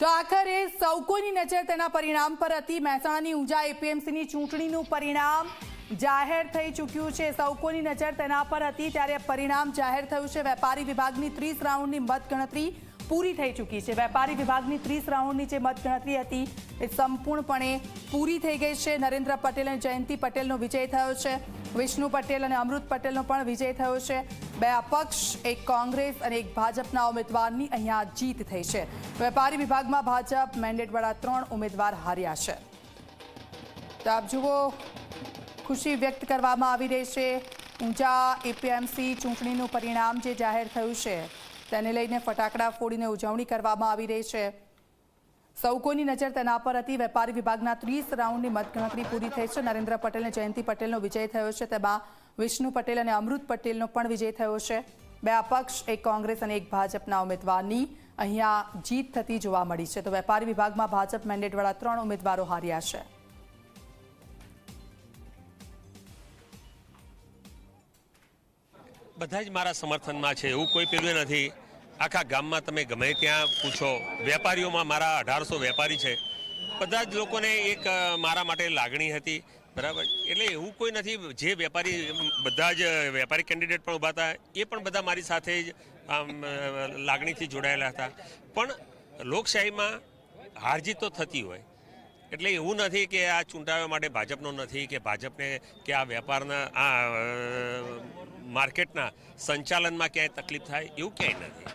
તો આખરે સૌ કોઈની નજર તેના પરિણામ પર હતી. મહેસાણાની ઊંઝા એપીએમસીની ચૂંટણીનું પરિણામ જાહેર થઈ ચૂક્યું છે. સૌ કોઈની નજર તેના પર હતી. ત્યારે પરિણામ જાહેર થયું છે. વેપારી વિભાગની ત્રીસ રાઉન્ડની મતગણતરી પૂરી થઈ ચૂકી છે. વેપારી વિભાગની ત્રીસ રાઉન્ડની જે મતગણતરી હતી, એ સંપૂર્ણપણે પૂરી થઈ ગઈ છે. નરેન્દ્ર પટેલ અને જયંતિ પટેલનો વિજય થયો છે. વિષ્ણુ પટેલ અને અમૃત પટેલનો પણ વિજય થયો છે. બે અપક્ષ, એક કોંગ્રેસ અને એક ભાજપના ઉમેદવારની અહીંયા જીત થઈ છે. વેપારી વિભાગમાં ભાજપ મેન્ડેટવાળા ત્રણ ઉમેદવાર હાર્યા છે. તો આપ જુઓ, ખુશી વ્યક્ત કરવામાં આવી રહી છે. ઊંચા એપીએમસી ચૂંટણીનું પરિણામ જે જાહેર થયું છે. તેને લઈને ફટાકડા ફોડીને ઉજવણી કરવામાં આવી રહી છે. સૌ કોઈની નજર તેના પર હતી. વેપારી વિભાગના ત્રીસ રાઉન્ડની મતગણતરી પૂરી થઈ છે. નરેન્દ્ર પટેલને જયંતિ પટેલનો વિજય થયો છે. તેમાં વિષ્ણુ પટેલ અને અમૃત પટેલનો પણ વિજય થયો છે. બે અપક્ષ, એક કોંગ્રેસ અને એક ભાજપના ઉમેદવારની અહીંયા જીત થતી જોવા મળી છે. તો વેપારી વિભાગમાં ભાજપ મેન્ડેટવાળા ત્રણ ઉમેદવારો હાર્યા છે. બધા જ મારા સમર્થનમાં છે, એવું કોઈ પેલું નથી. આખા ગામમાં તમે ગમે ત્યાં પૂછો, વેપારીઓમાં મારા અઢારસો વેપારી છે. બધા જ લોકોને એક મારા માટે લાગણી હતી, બરાબર? એટલે એવું કોઈ નથી, જે વેપારી, બધા જ વેપારી કેન્ડિડેટ પણ ઊભા હતા, એ પણ બધા મારી સાથે જ, આમ લાગણીથી જોડાયેલા હતા. પણ લોકશાહીમાં હારજીત તો થતી હોય. એટલે એવું નથી કે આ ચૂંટાવા માટે ભાજપનો નથી, કે ભાજપને, કે આ વેપારના, આ માર્કેટના સંચાલનમાં ક્યાંય તકલીફ થાય એવું ક્યાંય નથી.